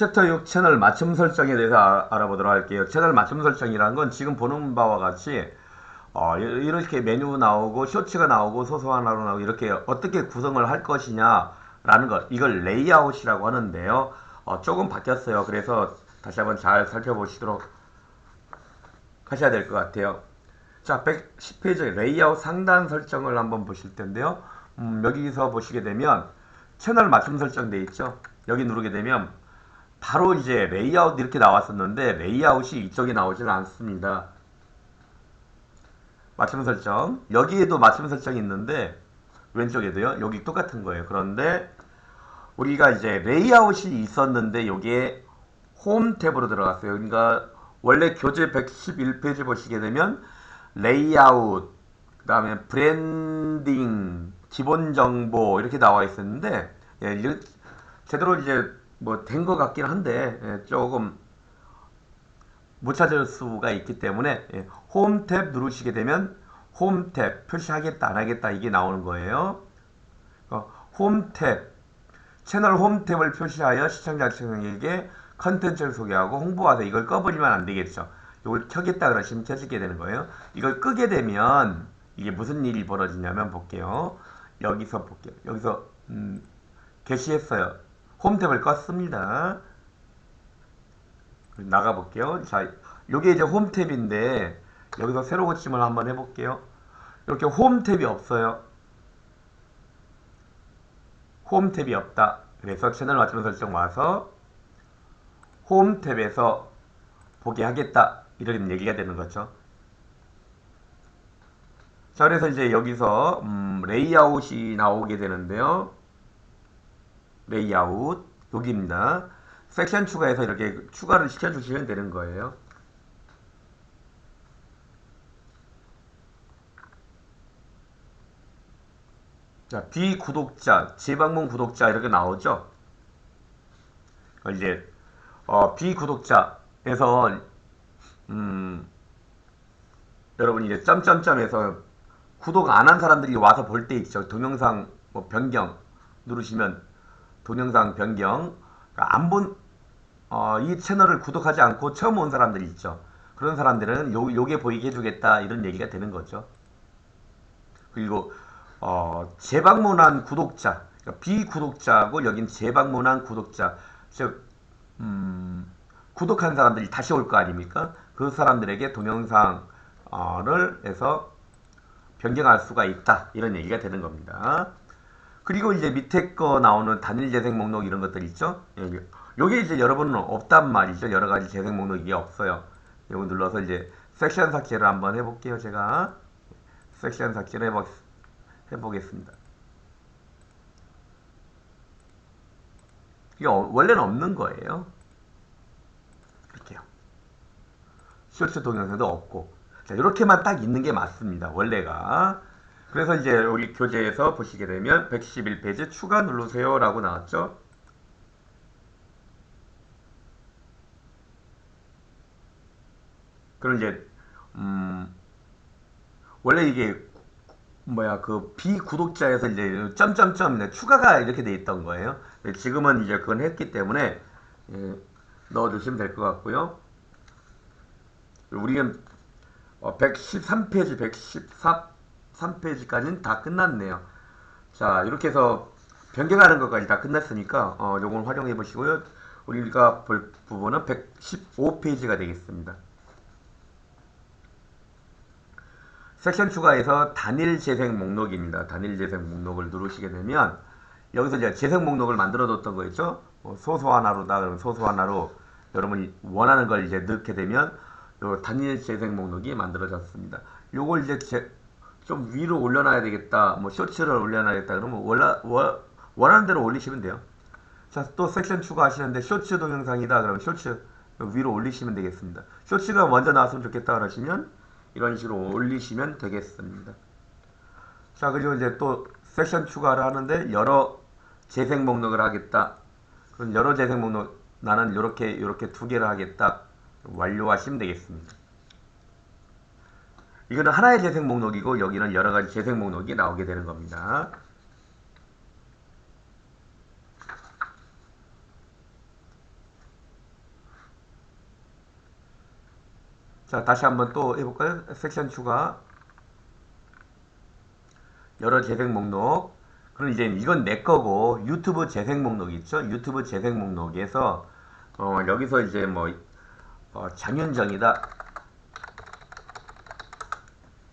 챕터 6 채널 맞춤 설정에 대해서 아- 알아보도록 할게요. 채널 맞춤 설정이라는 건 지금 보는 바와 같이 어, 이- 이렇게 메뉴 나오고 쇼츠가 나오고 소소 하나로 나오고 이렇게 어떻게 구성을 할 것이냐라는 것 이걸 레이아웃이라고 하는데요. 어, 조금 바뀌었어요. 그래서 다시 한번 잘 살펴보시도록 하셔야 될 것 같아요. 자, 110페이지 레이아웃 상단 설정을 한번 보실 텐데요. 음, 여기서 보시게 되면 채널 맞춤 설정돼 있죠. 여기 누르게 되면 바로 이제 레이아웃 이렇게 나왔었는데 레이아웃이 이쪽에 나오지는 않습니다. 맞춤 설정 여기에도 맞춤 설정이 있는데 왼쪽에도요. 여기 똑같은 거예요. 그런데 우리가 이제 레이아웃이 있었는데 여기에 홈 탭으로 들어갔어요. 그러니까 원래 교재 111페이지 보시게 되면 레이아웃 그 다음에 브랜딩 기본 정보 이렇게 나와 있었는데 예, 제대로 이제 뭐 된 것 같긴 한데 예, 조금 못 찾을 수가 있기 때문에 예, 홈탭 누르시게 되면 홈 탭 표시하겠다 안 하겠다 이게 나오는 거예요. 어, 홈탭 채널 홈 탭을 표시하여 시청자층에게 컨텐츠를 소개하고 홍보하세요. 이걸 꺼버리면 안 되겠죠. 이걸 켜겠다 그러시면 켜지게 되는 거예요. 이걸 끄게 되면 이게 무슨 일이 벌어지냐면 볼게요. 여기서 볼게요. 여기서 음, 게시했어요. 홈 탭을 껐습니다. 나가 볼게요. 자, 요게 이제 홈 탭인데 여기서 새로 고침을 한번 해볼게요. 이렇게 홈 탭이 없어요. 홈 탭이 없다. 그래서 채널 맞춤 설정 와서 홈 탭에서 보게 하겠다. 이런 얘기가 되는 거죠. 자, 그래서 이제 여기서 음, 레이아웃이 나오게 되는데요. 레이아웃 여기입니다. 섹션 추가해서 이렇게 추가를 시켜주시면 되는 거예요. 자, 비구독자, 재방문 구독자 이렇게 나오죠. 어, 이제 어, 비구독자에서 음, 여러분 이제 점점점에서 구독 안 한 사람들이 와서 볼 때 있죠. 동영상 뭐 변경 누르시면 동영상 변경 그러니까 안본 어, 이 채널을 구독하지 않고 처음 온 사람들이 있죠. 그런 사람들은 요, 요게 보이게 해주겠다 이런 얘기가 되는 거죠. 그리고 어, 재방문한 구독자, 그러니까 비구독자고 여긴 재방문한 구독자, 즉 음, 구독한 사람들이 다시 올 거 아닙니까? 그 사람들에게 동영상을 해서 변경할 수가 있다 이런 얘기가 되는 겁니다. 그리고 이제 밑에 거 나오는 단일 재생 목록 이런 것들 있죠? 여기. 요게 이제 여러분은 없단 말이죠. 여러 가지 재생 목록 이게 없어요. 요거 눌러서 이제 섹션 삭제를 한번 해볼게요. 제가 섹션 삭제를 해보, 해보겠습니다. 이게 어- 원래는 없는 거예요. 이렇게요. 쇼츠 동영상도 없고 자 이렇게만 딱 있는 게 맞습니다. 원래가 그래서 이제 여기 교재에서 보시게 되면 111페이지 추가 누르세요 라고 나왔죠. 그럼 이제 음 원래 이게 뭐야 그 비구독자에서 이제 점점점 네, 추가가 이렇게 돼 있던 거예요. 네, 지금은 이제 그건 했기 때문에 예, 넣어주시면 될 것 같고요. 우리는 어, 113페이지, 113페이지까지는 다 끝났네요. 자, 이렇게 해서 변경하는 것까지 다 끝났으니까 어, 요걸 활용해 보시고요. 우리가 볼 부분은 115페이지가 되겠습니다. 섹션 추가해서 단일 재생 목록입니다. 단일 재생 목록을 누르시게 되면 여기서 이제 재생 목록을 만들어 뒀던 거 있죠? 뭐 소소 하나로다 그러면 소소 하나로 여러분이 원하는 걸 이제 넣게 되면 요 단일 재생 목록이 만들어졌습니다. 요걸 이제 제- 좀 위로 올려놔야 되겠다. 뭐 쇼츠를 올려놔야겠다. 그러면 원라, 원, 원하는 대로 올리시면 돼요. 자, 또 섹션 추가하시는데 쇼츠 동영상이다. 그러면 쇼츠 위로 올리시면 되겠습니다. 쇼츠가 먼저 나왔으면 좋겠다 그러시면 이런 식으로 올리시면 되겠습니다. 자, 그리고 이제 또 섹션 추가를 하는데 여러 재생 목록을 하겠다. 그럼 여러 재생 목록 나는 이렇게 이렇게 두 개를 하겠다. 완료하시면 되겠습니다. 이거는 하나의 재생 목록이고 여기는 여러 가지 재생 목록이 나오게 되는 겁니다. 자 다시 한번 또 해볼까요? 섹션 추가 여러 재생 목록 그럼 이제 이건 내 거고 유튜브 재생 목록 있죠? 유튜브 재생 목록에서 어, 여기서 이제 뭐 어, 장윤정이다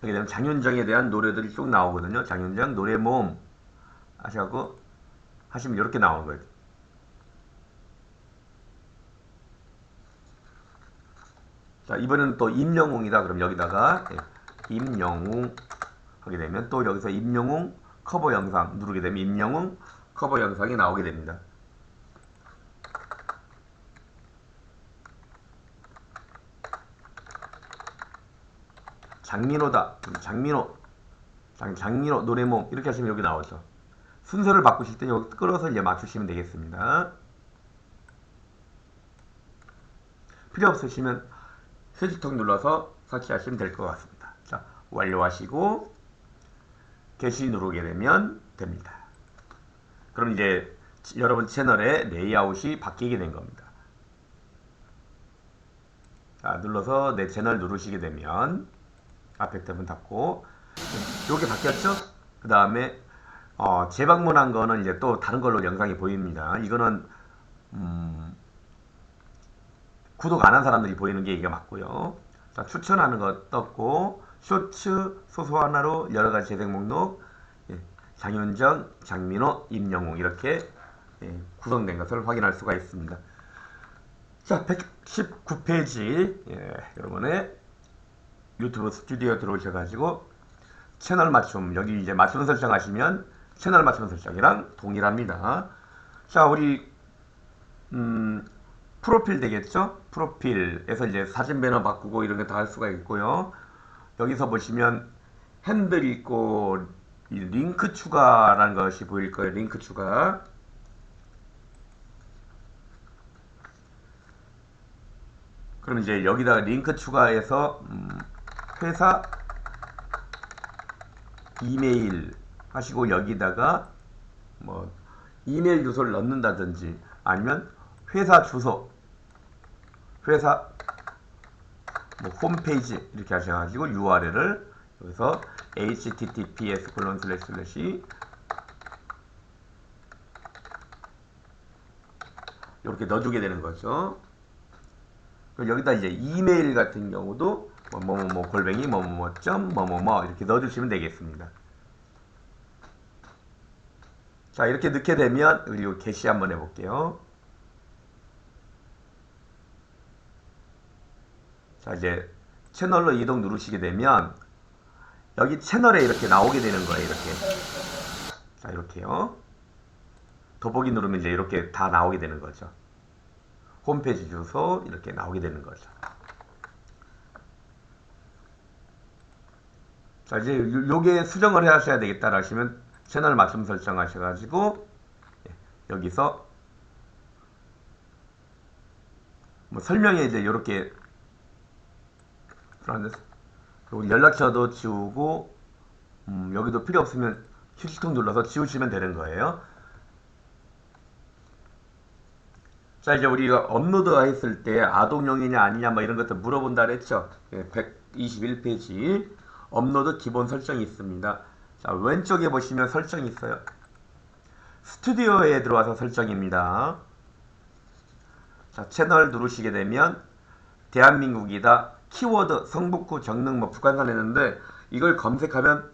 여기 되면 장윤정에 대한 노래들이 쭉 나오거든요. 장윤정 노래 모음 하셔갖고 하시면 이렇게 나오는 거예요. 자 이번에는 또 임영웅이다. 그럼 여기다가 예, 임영웅 하게 되면 또 여기서 임영웅 커버 영상 누르게 되면 임영웅 커버 영상이 나오게 됩니다. 장민호다. 장민호. 장, 장민호 노래몸 이렇게 하시면 여기 나오죠. 순서를 바꾸실 때 여기 끌어서 이제 맞추시면 되겠습니다. 필요 없으시면 휴지통 눌러서 설치하시면 될 것 같습니다. 자, 완료하시고 게시 누르게 되면 됩니다. 그럼 이제 여러분 채널의 레이아웃이 바뀌게 된 겁니다. 자, 눌러서 내 채널 누르시게 되면 앞에 탭은 닫고 이렇게 바뀌었죠? 그 다음에 어, 재방문한 거는 이제 또 다른 걸로 영상이 보입니다. 이거는 음, 구독 안 한 사람들이 보이는 게 이게 맞고요. 자, 추천하는 거 떴고 쇼츠 소소 하나로 여러 가지 재생 목록 예, 장윤정, 장민호, 임영웅 이렇게 예, 구성된 것을 확인할 수가 있습니다. 자, 119페이지 예, 여러분의 유튜브 스튜디오 들어오셔가지고 채널 맞춤 여기 이제 맞춤 설정하시면 채널 맞춤 설정이랑 동일합니다. 자, 우리 음, 프로필 되겠죠? 프로필에서 이제 사진 배너 바꾸고 이런 게 다 할 수가 있고요. 여기서 보시면 핸들 있고 이 링크 추가라는 것이 보일 거예요. 링크 추가. 그럼 이제 여기다가 링크 추가해서 음, 회사 이메일 하시고 여기다가 뭐 이메일 주소를 넣는다든지 아니면 회사 주소 회사 뭐 홈페이지 이렇게 하셔가지고 URL을 여기서 https 콜론 슬래시 슬래시 이렇게 넣어주게 되는 거죠. 여기다 이제 이메일 같은 경우도 뭐뭐뭐 뭐, 골뱅이 뭐뭐뭐 점 뭐뭐뭐 이렇게 넣어주시면 되겠습니다. 자 이렇게 넣게 되면 그리고 게시 한번 해볼게요. 자 이제 채널로 이동 누르시게 되면 여기 채널에 이렇게 나오게 되는 거예요 이렇게 자 이렇게요 더보기 누르면 이제 이렇게 다 나오게 되는 거죠 홈페이지 주소 이렇게 나오게 되는 거죠 자 이제 요게 수정을 해 하셔야 되겠다 하시면 채널 맞춤 설정 하셔가지고 예, 여기서 뭐 설명에 이제 이렇게 그리고 연락처도 지우고 음, 여기도 필요 없으면 휴지통 눌러서 지우시면 되는 거예요. 자 이제 우리가 업로드 했을 때 아동용이냐 아니냐 뭐 이런 것들 물어본다 그랬죠. 예, 121페이지 업로드 기본 설정이 있습니다. 자 왼쪽에 보시면 설정이 있어요. 스튜디오에 들어와서 설정입니다. 자 채널 누르시게 되면 대한민국이다 키워드 성북구 정릉 뭐 북한산 했는데 이걸 검색하면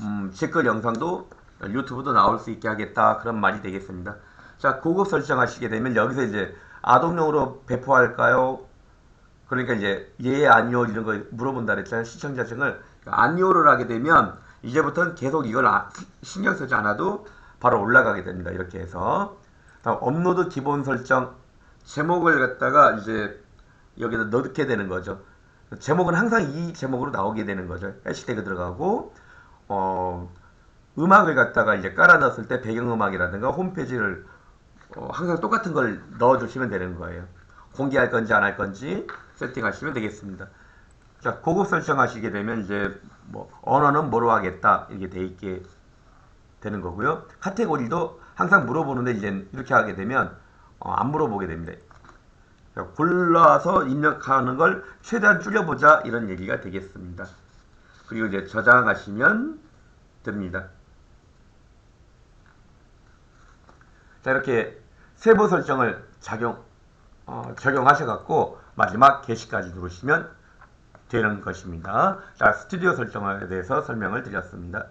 음, 제거 영상도 유튜브도 나올 수 있게 하겠다 그런 말이 되겠습니다. 자 고급 설정하시게 되면 여기서 이제 아동용으로 배포할까요? 그러니까 이제 예 아니요 이런 거 물어본다 그랬잖아요 시청자층을 아니요를 하게 되면 이제부터는 계속 이걸 아, 신경 쓰지 않아도 바로 올라가게 됩니다 이렇게 해서 다음 업로드 기본 설정 제목을 갖다가 이제 여기다 넣게 되는 거죠 제목은 항상 이 제목으로 나오게 되는 거죠. 해시태그 들어가고 어, 음악을 갖다가 이제 깔아 넣었을 때 배경음악이라든가 홈페이지를 어, 항상 똑같은 걸 넣어주시면 되는 거예요. 공개할 건지 안 할 건지 세팅하시면 되겠습니다. 자, 고급 설정하시게 되면 이제 뭐 언어는 뭐로 하겠다 이렇게 돼 있게 되는 거고요. 카테고리도 항상 물어보는데 이제 이렇게 하게 되면 어, 안 물어보게 됩니다. 자, 골라서 입력하는 걸 최대한 줄여보자 이런 얘기가 되겠습니다. 그리고 이제 저장하시면 됩니다. 자 이렇게 세부 설정을 작용 어, 적용하셔갖고 마지막 게시까지 누르시면 되는 것입니다. 자 스튜디오 설정에 대해서 설명을 드렸습니다.